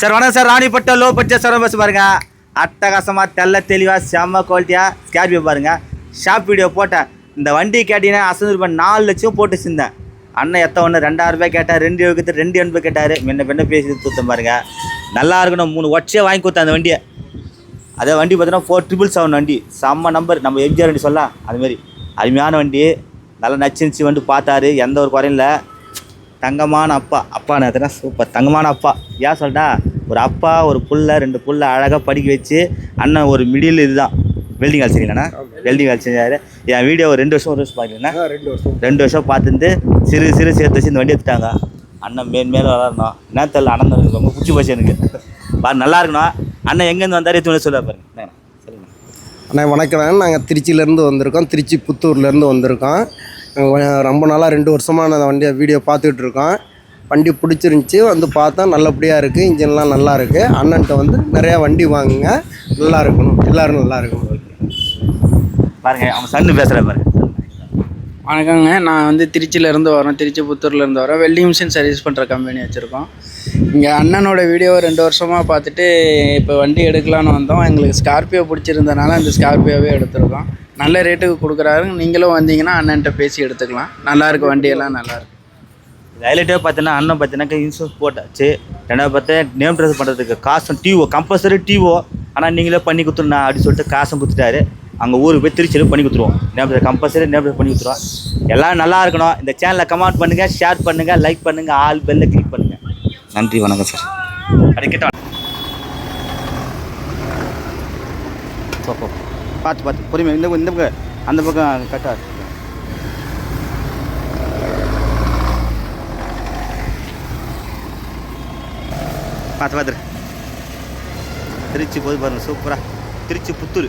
Sir வணக்கம் sir. ராணிப்பட்ட low budget sir bus பாருங்க. அட்டகாசமாக தெல்ல தெளிவாக செம்ம குவாலிட்டியாக ஸ்கார்பியோ பாருங்க. ஷாப் வீடியோ போட்டேன். இந்த வண்டி கேட்டீங்கன்னா அசந்து ரூபாய் நாலு லட்சம் போட்டு சிந்தேன் அண்ணன் எத்த ஒன்று ரெண்டாயிரம் ரூபாய் கேட்டார். ரெண்டு எழுபத்து ரெண்டு எண்பது கேட்டார். முன்ன பின்ன பேசி தூத்தம் பாருங்க. நல்லா இருக்கணும். மூணு ஒட்சியே வாங்கி கொடுத்தேன் அந்த வண்டியை. அதே வண்டி பார்த்தீங்கன்னா ஃபோர் ட்ரிபிள் செவன் வண்டி. செம்ம நம்பர் நம்ம எம்ஜிஆர் வண்டி சொல்லலாம். அதுமாரி அருமையான வண்டி. நல்லா நச்சிருந்துச்சி வந்து பார்த்தாரு. எந்த ஒரு குறையும் இல்லை. தங்கமான அப்பா. அப்பா நான் சூப்பர் தங்கமான அப்பா. ஏன் சொல்லிட்டா ஒரு அப்பா ஒரு புள்ள ரெண்டு புள்ள அழகாக படிக்க வச்சு அண்ணன் ஒரு மிடில் இதுதான். வெல்டிங் வேலை செய்யலண்ணா வெல்டிங் வேலை செஞ்சாரு. என் வீடியோ ஒரு ரெண்டு வருஷம் ஒரு வருஷம் பார்க்கலண்ணா ரெண்டு வருஷம். ரெண்டு வருஷம் பார்த்துட்டு சிறு சிறு சேர்த்து வச்சு இந்த வண்டி எடுத்துட்டாங்க. அண்ணன் மேல் மேலே வளரணும். என்ன தெரியல அண்ணன் ரொம்ப பிடிச்சி போச்சு எனக்கு. பாரு நல்லா இருக்கணும். அண்ணன் எங்கேருந்து வந்தார் எத்தனை சொல்ல பாருங்க அண்ணா, சொல்லுங்க அண்ணா வணக்கம். நாங்கள் திருச்சியிலேருந்து வந்திருக்கோம். திருச்சி புத்தூர்லேருந்து வந்திருக்கோம். ரொம்ப நாளாக ரெண்டு வருஷமாக நான் வண்டியை வீடியோ பார்த்துக்கிட்டு இருக்கோம் வண்டி பிடிச்சிருந்துச்சி. வந்து பார்த்தா நல்லபடியாக இருக்குது இன்ஜின்லாம் நல்லா இருக்குது அண்ணன்ட்ட வந்து நிறையா வண்டி வாங்குங்க. நல்லா இருக்கணும். எல்லோரும் நல்லா இருக்கணும். பாருங்க அவன் சன்னு பேசுகிற பாருங்க. வணக்கங்க. நான் வந்து திருச்சியிலேருந்து வரேன் திருச்சி புத்தூர்லேருந்து வரேன் வெல்டிங் மிஷின் சர்வீஸ் பண்ணுற கம்பெனி வச்சுருக்கோம். இங்கே அண்ணனோட வீடியோ ரெண்டு வருஷமாக பார்த்துட்டு இப்போ வண்டி எடுக்கலான்னு வந்தோம். எங்களுக்கு ஸ்கார்பியோ பிடிச்சிருந்தனால அந்த ஸ்கார்பியோவே எடுத்திருக்கோம். நல்ல ரேட்டுக்கு கொடுக்குறாரு. நீங்களும் வந்தீங்கன்னா அண்ணன்ட்ட பேசி எடுத்துக்கலாம். நல்லாயிருக்கு வண்டியெல்லாம் நல்லா இருக்கு. ஹைலைட்டே பார்த்தீங்கன்னா அண்ணன் பார்த்தீங்கன்னா இன்சூரன்ஸ் போட்டாச்சு. ரெண்டாவது பார்த்தா நேம் ட்ரெஸ் பண்ணுறதுக்கு காசும் டிஓ கம்பல்சரி டிஓ ஆனால் நீங்களே பண்ணி கொடுத்துருண்ணா அப்படின்னு சொல்லிட்டு காசும் கொடுத்துட்டாரு. அங்கே ஊருக்கு போய் திருச்சியில் பண்ணி கொடுத்துருவோம். நேபர் கம்பல்சரி நேபர் பண்ணி கொடுத்துருவோம். எல்லாம் நல்லா இருக்கணும். இந்த சேனலை கமெண்ட் பண்ணுங்கள் ஷேர் பண்ணுங்கள் லைக் பண்ணுங்கள் ஆல் பெல்ல கிளிக் பண்ணுங்கள் நன்றி வணக்கம் சார் அடிக்கட்டா பார்த்து பார்த்து பொறுமை இந்த இந்த பக்கம். அந்த பக்கம் கரெக்டாக பார்த்து பார்த்துரு திருச்சி போது பாருங்கள் சூப்பராக திருச்சி புத்தூர்.